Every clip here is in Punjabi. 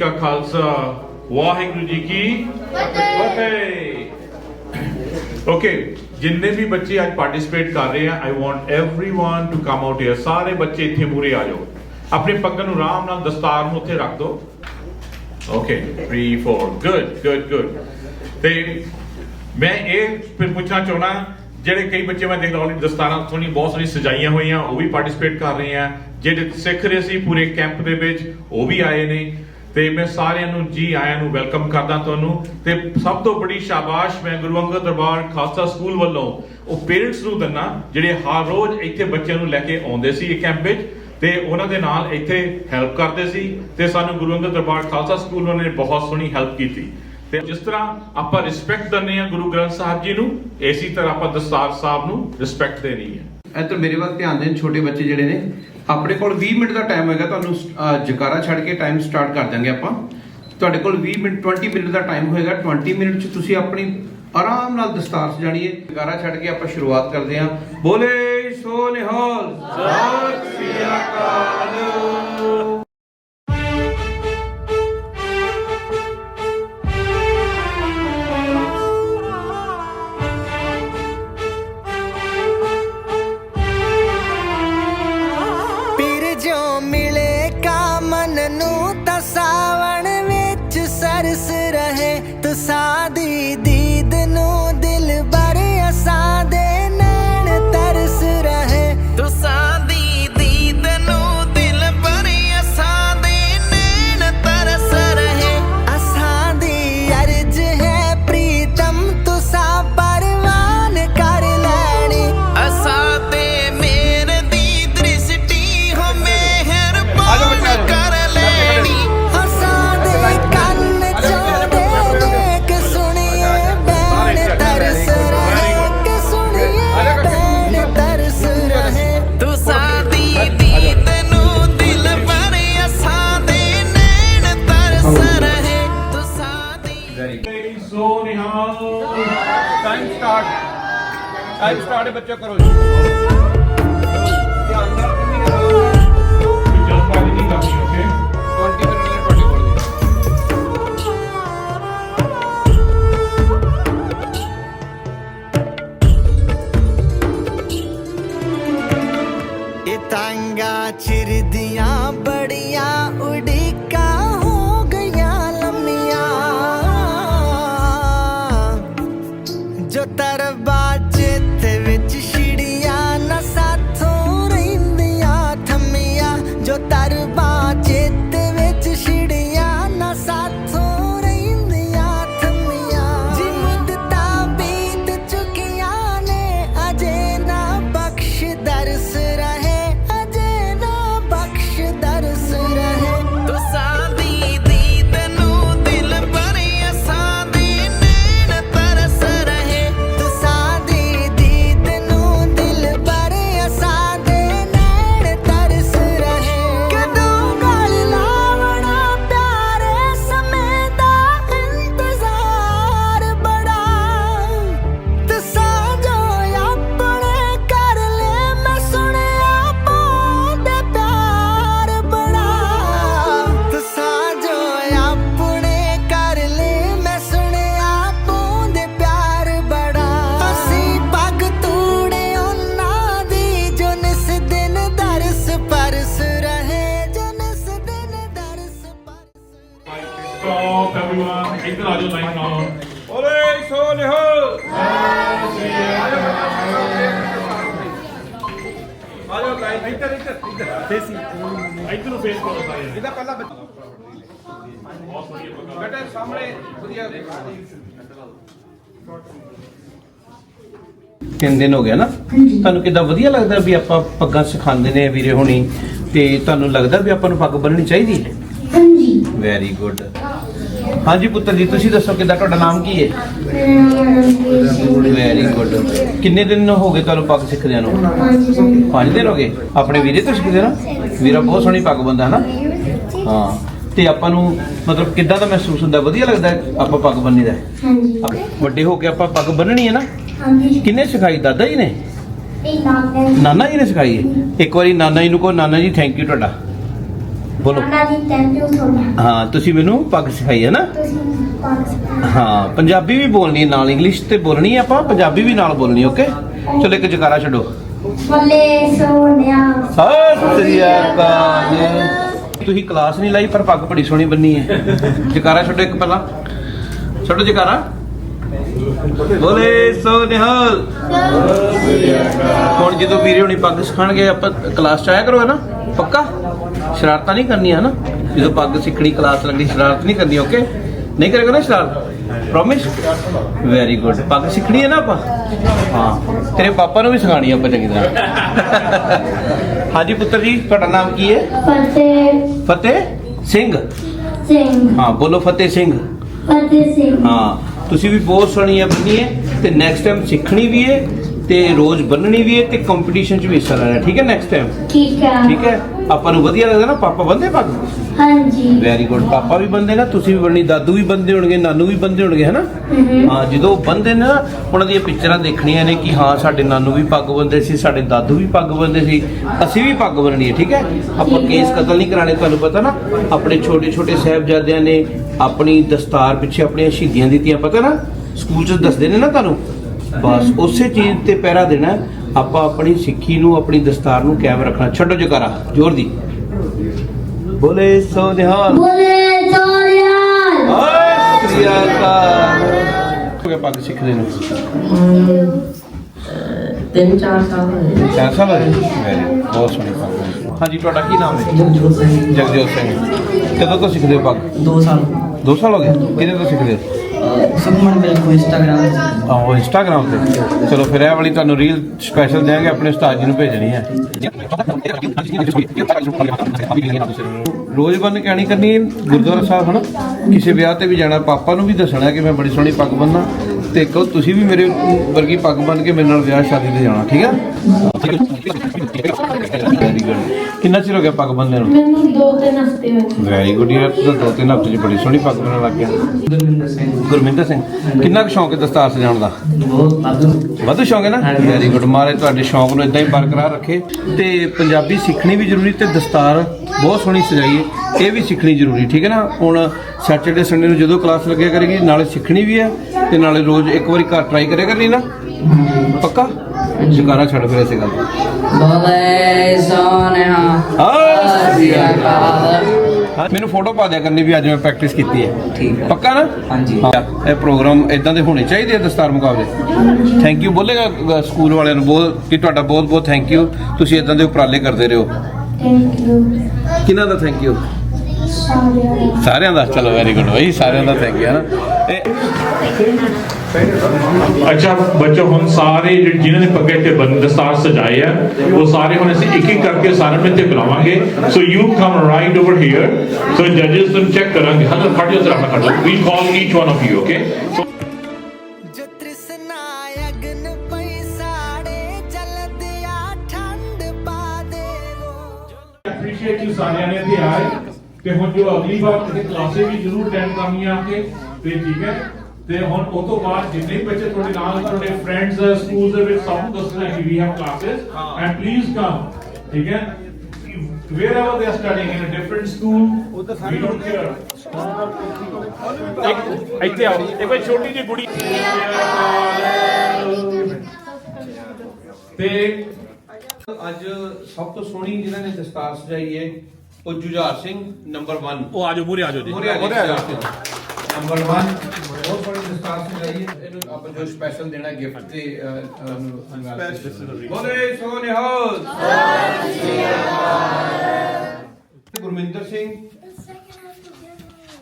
ਵਾਹਿਗੁਰੂ ਜੀ ਕਾ ਖਾਲਸਾ ਵਾਹਿਗੁਰੂ ਜੀ ਕੀ ਫਤਿਹ ਓਕੇ ਜਿੰਨੇ ਵੀ ਬੱਚੇ ਅੱਜ ਪਾਰਟਿਸਿਪੇਟ ਕਰ ਰਹੇ ਆ I want everyone to come out here ਸਾਰੇ ਬੱਚੇ ਇੱਥੇ ਮੂਰੇ ਆ ਜਾਓ ਆਪਣੇ ਪੱਗਾਂ ਨੂੰ ਆਰਾਮ ਨਾਲ ਦਸਤਾਰ ਨੂੰ ਉੱਥੇ ਰੱਖ ਦਿਓ ਓਕੇ 3 4 ਗੁੱਡ ਗੁੱਡ ਗੁੱਡ ਤੇ ਮੈਂ ਇਹ ਫਿਰ ਪੁੱਛਣਾ ਚਾਹਣਾ ਜਿਹੜੇ ਕਈ ਬੱਚੇ ਮੈਂ ਦੇਖ ਰਿਹਾ ਹਾਂ ਦਸਤਾਰਾਂ ਥੋੜੀ ਬਹੁਤ ਸਾਰੀ ਸਜਾਈਆਂ ਹੋਈਆਂ ਉਹ ਵੀ ਪਾਰਟਿਸਿਪੇਟ ਕਰ ਰਹੇ ਆ ਜਿਹੜੇ ਸਿੱਖ ਰਹੇ ਸੀ ਪੂਰੇ ਕੈਂਪ ਦੇ ਵਿੱਚ ਉਹ ਵੀ ਆਏ ਨੇ ਤੇ ਮੈਂ ਸਾਰਿਆਂ ਨੂੰ ਜੀ ਆਇਆਂ ਨੂੰ ਵੈਲਕਮ ਕਰਦਾ ਤੁਹਾਨੂੰ ਤੇ ਸਭ ਤੋਂ ਬੜੀ ਸ਼ਾਬਾਸ਼ ਮੈਂ ਗੁਰੂ ਅੰਗਦ ਦਰਬਾਰ ਖਾਲਸਾ ਸਕੂਲ ਵੱਲੋਂ ਉਹ ਪੇਰੈਂਟਸ ਨੂੰ ਦਿੰਨਾ ਜਿਹੜੇ ਹਰ ਰੋਜ਼ ਇੱਥੇ ਬੱਚਿਆਂ ਨੂੰ ਲੈ ਕੇ ਆਉਂਦੇ ਸੀ ਇਹ ਕੈਂਪ ਵਿੱਚ, ਤੇ ਉਹਨਾਂ ਦੇ ਨਾਲ ਇੱਥੇ ਹੈਲਪ ਕਰਦੇ ਸੀ ਤੇ ਸਾਨੂੰ ਗੁਰੂ ਅੰਗਦ ਦਰਬਾਰ ਖਾਲਸਾ ਸਕੂਲ ਉਹਨਾਂ ਨੇ ਬਹੁਤ ਸੋਹਣੀ ਹੈਲਪ ਕੀਤੀ। ਤੇ ਜਿਸ ਤਰ੍ਹਾਂ ਆਪਾਂ ਰਿਸਪੈਕਟ ਦਿੰਦੇ ਆ ਗੁਰੂ ਗ੍ਰੰਥ ਸਾਹਿਬ ਜੀ ਨੂੰ, ਇਸੇ ਤਰ੍ਹਾਂ ਆਪਾਂ ਦਸਤਾਰ ਸਾਹਿਬ ਨੂੰ ਰਿਸਪੈਕਟ ਦੇਣੀ ਹੈ। ਇੱਧਰ ਮੇਰੇ ਵੱਲ ਧਿਆਨ ਦੇਣ ਛੋਟੇ ਬੱਚੇ ਜਿਹੜੇ ਨੇ। ਆਪਣੇ ਕੋਲ 20 ਮਿੰਟ ਦਾ ਟਾਈਮ ਹੋਏਗਾ ਤੁਹਾਨੂੰ ਅਹ, ਜਕਾਰਾ ਛੱਡ ਕੇ ਟਾਈਮ ਸਟਾਰਟ ਕਰ ਦਾਂਗੇ ਆਪਾਂ। ਤੁਹਾਡੇ ਕੋਲ 20 ਮਿੰਟ 20 ਮਿੰਟ ਦਾ ਟਾਈਮ ਹੋਏਗਾ। 20 ਮਿੰਟ ਚ ਤੁਸੀਂ ਆਪਣੀ ਆਰਾਮ ਨਾਲ ਦਸਤਾਰ ਸਜਾਣੀ ਹੈ। ਜਕਾਰਾ ਛੱਡ ਕੇ ਆਪਾਂ ਸ਼ੁਰੂਆਤ ਕਰਦੇ ਹਾਂ। ਬੋਲੇ ਸੋ ਨਿਹਾਲ ਸਤਿ ਸ੍ਰੀ ਸਟਾਰਟ ਬੱਚੋ ਕਰੋ ਜੀ। ਧਿਆਨ ਨਾਲ ਕਿੰਨੀ ਕਰੋ ਜਲਦਬਾਜ਼ੀ ਨਹੀਂ ਕਰਨੀ ਓਕੇ 20 ਮਿੰਟ ਇੱਧਰ ਆ ਜਾਓ ਲਾਈਨ ਨਾਲ ਬੋਲੇ ਸੋ ਨਿਹਾਲ। ਆਜੋ ਗਾਇਸ ਇੱਧਰ ਇੱਧਰ ਇੱਧਰ। ਫੇਸੀ ਇੱਧਰ ਨੂੰ ਫੇਸ ਕਰੋ ਸਾਰੇ। ਇਹਦਾ ਪਹਿਲਾ ਬੱਚਾ। ਬਹੁਤ ਸੋਹਣੀ ਪੱਗਾਂ ਬੇਟੇ ਸਾਹਮਣੇ ਵਧੀਆ। ਤਿੰਨ ਦਿਨ ਹੋ ਗਿਆ ਨਾ। ਤੁਹਾਨੂੰ ਕਿੱਦਾਂ ਵਧੀਆ ਲੱਗਦਾ ਵੀ ਆਪਾਂ ਪੱਗਾਂ ਸਿਖਾਉਂਦੇ ਨੇ ਵੀਰੇ ਹੁਣੀ? ਤੇ ਤੁਹਾਨੂੰ ਲੱਗਦਾ ਵੀ ਆਪਾਂ ਨੂੰ ਪੱਗ ਬੰਨਣੀ ਚਾਹੀਦੀ ਹੈ? ਹਾਂਜੀ। ਵੈਰੀ ਗੁੱਡ ਹਾਂਜੀ ਪੁੱਤਰ ਜੀ ਤੁਸੀਂ ਦੱਸੋ ਕਿੱਦਾਂ ਤੁਹਾਡਾ ਨਾਮ ਕੀ ਹੈ? ਵੈਰੀ ਗੁੱਡ ਕਿੰਨੇ ਦਿਨ ਹੋ ਗਏ ਤੁਹਾਨੂੰ ਪੱਗ ਸਿੱਖਦਿਆਂ ਨੂੰ? ਹਾਂਜੀ ਪੰਜ ਦਿਨ ਹੋ ਗਏ? ਆਪਣੇ ਵੀਰੇ ਤੋਂ ਸਿੱਖਦੇ ਨਾ ਵੀਰਾ ਬਹੁਤ ਸੋਹਣੀ ਪੱਗ ਬੰਦਾ ਹੈ ਨਾ ਹਾਂ। ਤੇ ਆਪਾਂ ਨੂੰ ਮਤਲਬ ਕਿੱਦਾਂ ਦਾ ਮਹਿਸੂਸ ਹੁੰਦਾ? ਵਧੀਆ ਲੱਗਦਾ ਆਪਾਂ ਪੱਗ ਬੰਨੀ ਦਾ? ਹਾਂਜੀ। ਵੱਡੇ ਹੋ ਕੇ ਆਪਾਂ ਪੱਗ ਬੰਨਣੀ ਹੈ ਨਾ? ਹਾਂਜੀ। ਕਿੰਨੇ ਸਿਖਾਈ? ਦਾਦਾ ਜੀ ਨੇ? ਨਾਨਾ ਜੀ ਨੇ। ਸਿਖਾਈ ਹੈ? ਇੱਕ ਵਾਰੀ ਨਾਨਾ ਜੀ ਨੂੰ ਕਹੋ ਨਾਨਾ ਜੀ ਥੈਂਕ ਯੂ ਤੁਹਾਡਾ। ਬੋਲੋ। Nana ji thank you so much ਹਾਂ ਤੁਸੀਂ ਮੈਨੂੰ ਪੱਗ ਸਿਖਾਈ ਹੈ ਨਾ? ਤੁਸੀਂ ਪਾਕਿਸਤਾਨ ਹਾਂ ਪੰਜਾਬੀ ਵੀ ਬੋਲਣੀ ਹੈ ਨਾਲ ਇੰਗਲਿਸ਼ ਤੇ ਬੋਲਣੀ ਹੈ ਆਪਾਂ ਪੰਜਾਬੀ ਵੀ ਨਾਲ ਬੋਲਣੀ ਓਕੇ ਚਲੋ ਇੱਕ ਜਕਾਰਾ ਛੱਡੋ। ਬੱਲੇ ਸੋਨਿਆ ਸਤਿ ਸ੍ਰੀ ਅਕਾਲ ਤੁਸੀਂ ਕਲਾਸ ਨਹੀਂ ਲਾਈ ਪਰ ਪੱਗ ਬੜੀ ਸੋਹਣੀ ਬੰਨੀ ਹੈ। ਜਕਾਰਾ ਛੱਡੋ ਇੱਕ ਪਹਿਲਾਂ। ਛੱਡੋ ਜਕਾਰਾ। ਬੋਲੇ ਸੋ ਨਿਹਾਲ ਹੁਣ ਜਦੋਂ ਵੀਰੇ ਹੁਣੀ ਪੱਗ ਸਿਖਾਣਗੇ ਆਪਾਂ ਕਲਾਸ ਚ ਆਇਆ ਕਰੋ ਹੈ ਨਾ? ਪੱਕਾ? ਸ਼ਰਾਰਤਾਂ ਨਹੀਂ ਕਰਨੀਆਂ ਨਾ ਜਦੋਂ ਪੱਗ ਸਿੱਖਣੀ ਕਲਾਸ ਲੱਗਣੀ ਸ਼ਰਾਰਤ ਨਹੀਂ ਕਰਨੀ ਓਕੇ ਨਹੀਂ ਕਰੇਗਾ ਨਾ ਸ਼ਰਾਰਤ? ਪ੍ਰੋਮਿਸ ਵੈਰੀ ਗੁੱਡ ਪੱਗ ਸਿੱਖਣੀ ਹੈ ਨਾ ਆਪਾਂ? ਹਾਂ। ਤੇਰੇ ਪਾਪਾ ਨੂੰ ਵੀ ਸਿਖਾਣੀ ਆਪਾਂ ਚੰਗੀ ਤਰ੍ਹਾਂ। ਹਾਂਜੀ ਪੁੱਤਰ ਜੀ ਤੁਹਾਡਾ ਨਾਮ ਕੀ ਹੈ? ਫਤਿਹ। ਫਤਿਹ ਸਿੰਘ? ਸਿੰਘ। ਹਾਂ ਬੋਲੋ ਫਤਿਹ ਸਿੰਘ। ਫਤਿਹ ਸਿੰਘ। ਹਾਂ। ਤੁਸੀਂ ਵੀ ਬਹੁਤ ਸੋਹਣੀ ਹੈ ਬੰਨੀ ਹੈ ਤੇ ਨੈਕਸਟ ਟਾਈਮ ਸਿੱਖਣੀ ਵੀ ਹੈ ਤੇ ਰੋਜ਼ ਬੰਨਣੀ ਵੀ ਹੈ ਤੇ ਕੰਪੀਟੀਸ਼ਨ 'ਚ ਵੀ ਹਿੱਸਾ ਲੈਣਾ ਠੀਕ ਹੈ ਨੈਕਸਟ ਟਾਈਮ ਠੀਕ ਹੈ। ਠੀਕ ਹੈ। ਆਪਾਂ ਨੂੰ ਵਧੀਆ ਲੱਗਦਾ ਨਾ ਪਾਪਾ ਬੰਦੇ ਪੱਗ ਹਾਂਜੀ। ਵੈਰੀ ਗੁੱਡ ਪਾਪਾ ਵੀ ਬੰਦੇ ਨਾ ਤੁਸੀਂ ਵੀ ਬੰਨੀ ਦਾਦੂ ਵੀ ਬੰਦੇ ਹੋਣਗੇ ਨਾਨੂ ਵੀ ਬੰਦੇ ਹੋਣਗੇ ਹਨਾ। ਹਾਂ ਜਦੋਂ ਬੰਦੇ ਨਾ ਉਹਨਾਂ ਦੀਆਂ ਪਿਕਚਰਾਂ ਦੇਖਣੀਆਂ ਨੇ ਕਿ ਹਾਂ ਸਾਡੇ ਨਾਨੂ ਵੀ ਪੱਗ ਬੰਦੇ ਸੀ ਸਾਡੇ ਦਾਦੂ ਵੀ ਪੱਗ ਬੰਦੇ ਸੀ ਅਸੀਂ ਵੀ ਪੱਗ ਬੰਨਣੀ ਹੈ ਠੀਕ ਹੈ? ਆਪਾਂ। ਕੇਸ ਕਤਲ ਨਹੀਂ ਕਰਾਣੇ ਤੁਹਾਨੂੰ ਪਤਾ ਨਾ ਆਪਣੇ ਛੋਟੇ ਛੋਟੇ ਸਾਹਿਬਜ਼ਾਦਿਆਂ ਨੇ ਆਪਣੀ ਦਸਤਾਰ ਪਿੱਛੇ ਆਪਣੀਆਂ ਸ਼ਹੀਦੀਆਂ ਦਿੱਤੀਆਂ ਪਤਾ ਨਾ? ਸਕੂਲ 'ਚ ਦੱਸਦੇ ਨੇ ਨਾ ਤੁਹਾਨੂੰ ਬਸ ਉਸੇ ਚੀਜ਼ ਤੇ ਪਹਿਰਾ ਦੇਣਾ। ਆਪਾਂ ਆਪਣੀ ਸਿੱਖੀ ਨੂੰ ਆਪਣੀ ਦਸਤਾਰ ਨੂੰ ਕਾਇਮ ਰੱਖਣਾ। ਛੱਡੋ ਜਕਾਰਾ ਜ਼ੋਰ ਦੀ। ਬੋਲੇ ਸੋ ਨਿਹਾਲ ਬੋਲੇ ਸੋਨਿਆ ਸਤਿ ਸ੍ਰੀ ਅਕਾਲ। ਹੋ ਗਿਆ ਪੱਗ ਸਿੱਖਦੇ ਨੂੰ। ਤਿੰਨ ਚਾਰ ਸਾਲ ਹੋਏ। ਚਾਰ ਸਾਲ ਹੋਏ? ਬਹੁਤ ਸੋਹਣੀ ਪੱਗ। ਹੈ। ਹਾਂਜੀ ਤੁਹਾਡਾ ਕੀ ਨਾਮ ਹੈ? ਜਗਜੋਤ ਸਿੰਘ। ਜਗਜੋਤ ਸਿੰਘ ਕਦੋਂ ਤੋਂ ਸਿੱਖਦੇ ਹੋ ਪੱਗ? ਦੋ ਸਾਲ। ਦੋ ਸਾਲ ਹੋ ਗਏ? ਕਿਹਦੇ ਤੋਂ ਸਿੱਖਦੇ ਹੋ? ਸੁਖਮਨ ਮਿਲ ਕੋ ਇੰਸਟਾਗ੍ਰਾਮ ਤੇ। ਆਹੋ ਇੰਸਟਾਗ੍ਰਾਮ ਤੇ। ਚਲੋ ਫਿਰ ਇਹ ਵਾਲੀ ਤੁਹਾਨੂੰ ਰੀਲ ਸਪੈਸ਼ਲ ਦੇਾਂਗੇ ਆਪਣੇ ਉਸਤਾਦ ਜੀ ਨੂੰ ਭੇਜਣੀ ਹੈ। ਰੋਜ਼ ਬੰਨ ਕਹਿਣੀ ਕਰਨੀ ਗੁਰਦੁਆਰਾ ਸਾਹਿਬ ਹਨਾ? ਕਿਸੇ ਵਿਆਹ ਤੇ ਵੀ ਜਾਣਾ ਪਾਪਾ ਨੂੰ ਵੀ ਦੱਸਣਾ ਕਿ ਮੈਂ ਬੜੀ ਸੋਹਣੀ ਪੱਗ ਬੰਨਾਂ ਤੇ ਕਹੋ ਤੁਸੀਂ ਵੀ ਮੇਰੇ ਵਰਗੀ ਪੱਗ ਬੰਨ ਕੇ ਮੇਰੇ ਨਾਲ ਵਿਆਹ ਸ਼ਾਦੀ ਤੇ ਜਾਣਾ ਠੀਕ ਹੈ ਕਿੰਨਾ ਚਿਰ ਹੋ ਗਿਆ ਪੱਗ ਬੰਨ੍ਹਦੇ ਨੂੰ? ਮੈਨੂੰ ਦੋ ਤਿੰਨ ਹਫ਼ਤੇ ਹੋਏ ਵੈਰੀ ਗੁੱਡ ਯਾਰ ਤੂੰ ਤਾਂ ਦੋ ਤਿੰਨ ਹਫ਼ਤੇ 'ਚ ਬੜੀ ਸੋਹਣੀ ਪੱਗ ਬੰਨਣ ਲੱਗ ਗਿਆ। ਗੁਰਮਿੰਦਰ ਸਿੰਘ। ਗੁਰਮਿੰਦਰ ਸਿੰਘ ਕਿੰਨਾ ਕੁ ਸ਼ੌਂਕ ਹੈ ਦਸਤਾਰ ਸਜਾਉਣ ਦਾ? ਬਹੁਤ ਵਾਧੂ। ਸ਼ੌਂਕ ਹੈ ਨਾ। ਵੈਰੀ ਗੁੱਡ ਮਾਰੇ ਤੁਹਾਡੇ ਸ਼ੌਂਕ ਨੂੰ ਇਦਾਂ ਹੀ ਬਰਕਰਾਰ ਰੱਖੇ। ਤੇ ਪੰਜਾਬੀ ਸਿੱਖਣੀ ਵੀ ਜ਼ਰੂਰੀ ਤੇ ਦਸਤਾਰ ਬਹੁਤ ਸੋਹਣੀ ਸਜਾਈਏ ਇਹ ਵੀ ਸਿੱਖਣੀ ਜ਼ਰੂਰੀ ਠੀਕ ਹੈ ਨਾ? ਹੁਣ ਸੈਟਰਡੇ ਸੰਡੇ ਨੂੰ ਜਦੋਂ ਕਲਾਸ ਲੱਗਿਆ ਕਰੇਗੀ ਨਾਲੇ ਸਿੱਖਣੀ ਵੀ ਹੈ। ਤੇ ਨਾਲੇ ਰੋਜ਼ ਇੱਕ ਵਾਰੀ ਘਰ ਟਰਾਈ ਕਰਿਆ ਕਰਨੀ ਨਾ? ਪੱਕਾ? ਜਕਾਰਾ ਛੱਡ ਫਿਰ ਇਸੇ ਗੱਲ। ਬੋਲੇ ਸੋਨਿਆ ਮੈਨੂੰ ਫੋਟੋ ਪਾ ਦਿਆ ਕਰਨੀ ਵੀ ਅੱਜ ਮੈਂ ਪ੍ਰੈਕਟਿਸ ਕੀਤੀ ਹੈ। ਠੀਕ ਹੈ ਪੱਕਾ ਨਾ? ਹਾਂਜੀ। ਇਹ ਪ੍ਰੋਗਰਾਮ ਇਦਾਂ ਦੇ ਹੋਣੇ ਚਾਹੀਦੇ ਆ ਦਸਤਾਰ ਮੁਕਾਬਲੇ? ਥੈਂਕ ਯੂ ਬੋਲੇਗਾ ਸਕੂਲ ਵਾਲਿਆਂ ਨੂੰ ਬਹੁਤ ਕਿ ਤੁਹਾਡਾ ਬਹੁਤ ਬਹੁਤ ਥੈਂਕ ਯੂ ਤੁਸੀਂ ਇਦਾਂ ਦੇ ਉਪਰਾਲੇ ਕਰਦੇ ਰਹੋ। ਥੈਂਕ ਯੂ ਕਿਹਨਾਂ ਦਾ ਥੈਂਕ ਯੂ ਸਾਰਿਆਂ ਦਾ ਚਲੋ ਵੈਰੀ ਗੁੱਡ ਬਈ ਸਾਰਿਆਂ ਦਾ ਥੈਂਕ ਯੂ ਹੈ ਨਾ ਇਹ ਅੱਛਾ ਬੱਚੋ ਹੁਣ ਸਾਰੇ ਜਿਹੜੇ ਜਿਨ੍ਹਾਂ ਨੇ ਪੱਗੇ ਤੇ ਦਸਤਾਰ ਸਜਾਏ ਆ ਉਹ ਸਾਰੇ ਹੁਣ ਅਸੀਂ ਇੱਕ ਇੱਕ ਕਰਕੇ ਸਾਰਿਆਂ ਨੂੰ ਇੱਥੇ ਬੁਲਾਵਾਂਗੇ। So you come right over here so ਜੱਜਸ ਨੂੰ ਚੈੱਕ ਕਰਾਂਗੇ। ਹਾਂ ਖੜ ਜਾਓ ਜ਼ਰਾ ਜਾਓ we call each one of you okay ਜੋ ਦੇਵੋ। ਐਪਰੀਸ਼ੀਏਟ ਯੂ ਸਾਰਿਆਂ ਨੇ ਇੱਥੇ ਆਏ। ਤੇ ਹੁਣ ਜੋ ਅਗਲੀ ਵਾਰ ਤੁਸੀਂ ਕਲਾਸੇ ਵੀ ਜ਼ਰੂਰ ਅਟੈਂਡ ਕਰਨੀਆਂ ਆ ਕੇ ਤੇ ਠੀਕ ਹੈ। ਤੇ ਹੁਣ ਉਹ ਤੋਂ ਬਾਅਦ ਜਿੰਨੇ ਵੀ ਬੱਚੇ ਤੁਹਾਡੇ ਨਾਲ ਤੁਹਾਡੇ ਫਰੈਂਡਸ ਸਕੂਲ ਦੇ ਵਿੱਚ ਸਭ ਨੂੰ ਦੱਸਣਾ ਕਿ we have classes and please come ਠੀਕ ਹੈ। Wherever they are studying? In a different school? we don't care. ਇੱਕ ਇੱਥੇ ਆਓ। ਇਹ ਕੋਈ ਛੋਟੀ ਜਿਹੀ ਕੁੜੀ ਤੇ ਅੱਜ ਸਭ ਤੋਂ ਸੋਹਣੀ ਜਿਨ੍ਹਾਂ ਨੇ ਦਸਤਾਰ ਸਜਾਈ ਹੈ ਉਹ ਜੁਝਾਰ ਸਿੰਘ ਨੰਬਰ 1 ਉਹ ਆਜੋ ਮੂਰੇ ਆਜੋ ਜੀ। ਮੋਰੇ ਆ ਨੰਬਰ 1 ਬਹੁਤ ਬੜੀ ਦਸਤਾਰ ਸਜਾਈ ਹੈ ਇਹਨੂੰ ਆਪਾਂ ਜੋ ਸਪੈਸ਼ਲ ਦੇਣਾ ਗਿਫਟ ਤੇ ਸਪੈਸ਼ਲ ਬੋਲੇ ਸੋਨਿਹਾਲ। ਗੁਰਮਿੰਦਰ ਸਿੰਘ।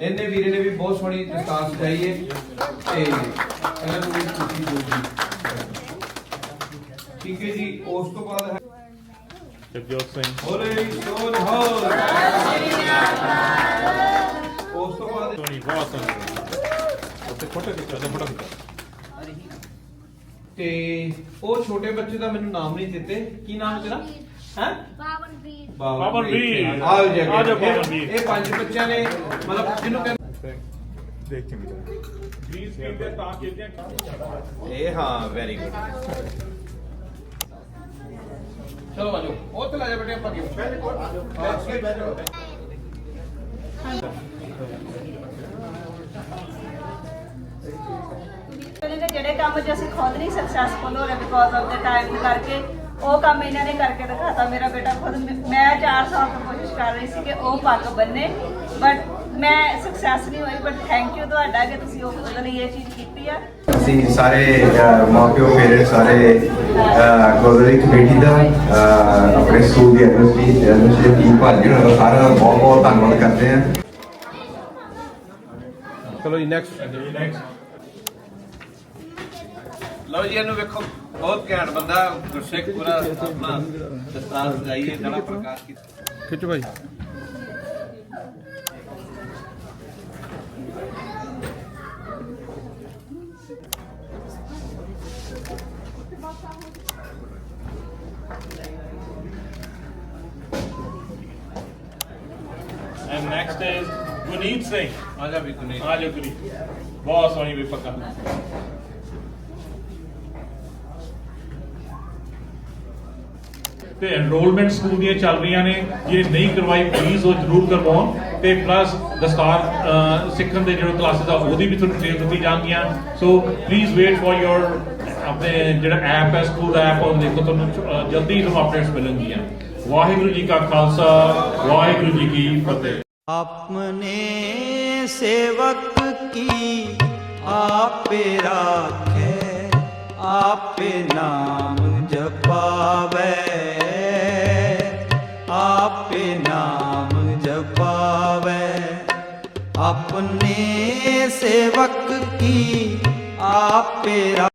ਇਹਨੇ ਵੀਰੇ ਨੇ ਵੀ ਬਹੁਤ ਸੋਹਣੀ ਦਸਤਾਰ ਸਜਾਈ ਹੈ। ਤੇ ਇਹਨਾਂ ਨੂੰ ਵੀ ਖੁਸ਼ੀ ਹੋਊਗੀ ਠੀਕ ਹੈ ਜੀ ਉਸ ਤੋਂ ਬਾਅਦ ਹੈ ਜਗਜੋਤ ਸਿੰਘ ਬੋਲੇ ਸੋਨਿਹਾਲ ਉਸ ਤੋਂ ਬਾਅਦ ਸੋਹਣੀ ਬਹੁਤ ਸੋਹਣੀ ਉੱਥੇ ਫੋਟੋ ਖਿੱਚੋ ਤੇ ਫੋਟੋ ਖਿੱਚੋ। ਤੇ ਉਹ ਛੋਟੇ ਬੱਚੇ ਦਾ ਮੈਨੂੰ ਨਾਮ ਨਹੀਂ ਦਿੱਤੇ। ਕੀ ਨਾਮ ਹੈ ਤੇਰਾ? ਹੈ? ਬਾਵਨਵੀਰ। ਬਾਵਨਵੀਰ। ਆਓ ਜੀ ਅੱਗੇ। ਆ ਜਾਓ ਇਹ- ਬਾਵਨਵੀਰ। ਇਹ ਪੰਜ ਬੱਚਿਆਂ ਨੇ ਮਤਲਬ ਜਿਹਨੂੰ ਕਹਿੰਦੇ ਪਲੀਜ਼ ਸਪੀਕ ਦੇ ਤਾਂ ਕਿ ਇਹ ਹਾਂ ਵੈਰੀ ਗੁੱਡ ਚਲੋ ਆਜੋ ਉਹ ਤੇ ਲੈ ਜਾ ਬੇਟੇ ਆਪਾਂ ਅੱਗੇ ਬਿਲਕੁਲ ਆਜੋ ਬੈਠੋ ਜਿਹੜੇ ਕੰਮ ਜਿ ਅਸੀਂ ਖੁਦ ਨਹੀਂ ਸਕਸੈਸਫੁਲ ਹੋ ਰਹੇ ਬਿਕੋਜ਼ ਆਫ ਦ ਟਾਈਮ ਕਰਕੇ ਉਹ ਕੰਮ ਇਹਨਾਂ ਨੇ ਕਰਕੇ ਦਿਖਾਤਾ ਮੇਰਾ ਬੇਟਾ ਖੁਦ ਮੈਂ 4 ਸਾਲ ਤੋਂ ਕੋਸ਼ਿਸ਼ ਕਰ ਰਹੀ ਸੀ ਕਿ ਉਹ ਪੱਗ ਬੰਨੇ ਬਟ ਮੈਂ ਸਕਸੈਸ ਨਹੀਂ ਹੋਈ ਬਟ ਥੈਂਕ ਯੂ ਤੁਹਾਡਾ ਕਿ ਤੁਸੀਂ ਉਹ ਉਹਦੇ ਲਈ ਇਹ ਚੀਜ਼ ਕੀਤੀ ਆ। ਅਸੀਂ ਸਾਰੇ ਮਾਪਿਓ ਪੇਰੈਂਟਸ ਸਾਰੇ ਗੋਦਰੀ ਕਮੇਟੀ ਦਾ ਅਹ, ਆਪਣੇ ਸਕੂਲ ਦੀ ਐਡਮਿਨਿਸਟ੍ਰੇਸ਼ਨ ਐਡਮਿਨਿਸਟ੍ਰੇਸ਼ਨ ਟੀਮ ਭਾਜੀ ਹੋਣਾ ਦਾ ਸਾਰਾ ਦਾ ਬਹੁਤ ਬਹੁਤ ਧੰਨਵਾਦ ਕਰਦੇ ਹਾਂ। ਚਲੋ ਜੀ ਨੈਕਸਟ ਲਓ ਜੀ ਇਹਨੂੰ ਵੇਖੋ ਬਹੁਤ ਘੈਂਟ ਬੰਦਾ ਗੁਰਸਿੱਖ ਪੂਰਾ ਆਪਣਾ ਦਸਤਾਰ ਸਜਾਈਏ ਜਿਹੜਾ ਪ੍ਰਕਾਸ਼ ਕੀਤਾ। ਖਿੱਚੋ ਭਾਈ। ਨੈਕਸਟ ਇਜ਼ ਗੁਨੀਤ ਸਿੰਘ ਆ ਜਾ ਵੀ ਕੁਨੇ ਆ ਗੁਨੀਤ ਬਹੁਤ ਸੋਹਣੀ ਵੀ ਪੱਕਾ ਤੇ ਐਨਰੋਲਮੈਂਟ ਸਕੂਲ ਦੀਆਂ ਚੱਲ ਰਹੀਆਂ ਨੇ। ਜੇ ਨਹੀਂ ਕਰਵਾਈ ਪਲੀਜ਼ ਉਹ ਜ਼ਰੂਰ ਕਰਵਾਉਣ। ਤੇ ਪਲੱਸ ਦਸਤਾਰ ਸਿੱਖਣ ਦੇ ਜਿਹੜੇ ਕਲਾਸਿਸ ਆ ਉਹਦੀ ਵੀ ਤੁਹਾਨੂੰ ਟ੍ਰੇਨ ਦਿੱਤੀ ਜਾਣਗੀਆਂ। So please wait for your ਆਪਣੇ ਜਿਹੜਾ ਐਪ ਹੈ ਸਕੂਲ ਦਾ ਐਪ ਉਹ ਦੇਖੋ ਤੁਹਾਨੂੰ ਜਲਦੀ ਤੁਹਾਨੂੰ ਅਪਡੇਟਸ ਮਿਲਣਗੀਆਂ। ਵਾਹਿਗੁਰੂ ਜੀ ਕਾ ਖਾਲਸਾ ਵਾਹਿਗੁਰੂ ਜੀ ਕੀ ਫਤਿਹ। अपने सेवक की आपे राखे आपे नाम जपावे आपे नाम जपावे अपने सेवक की आपे रा-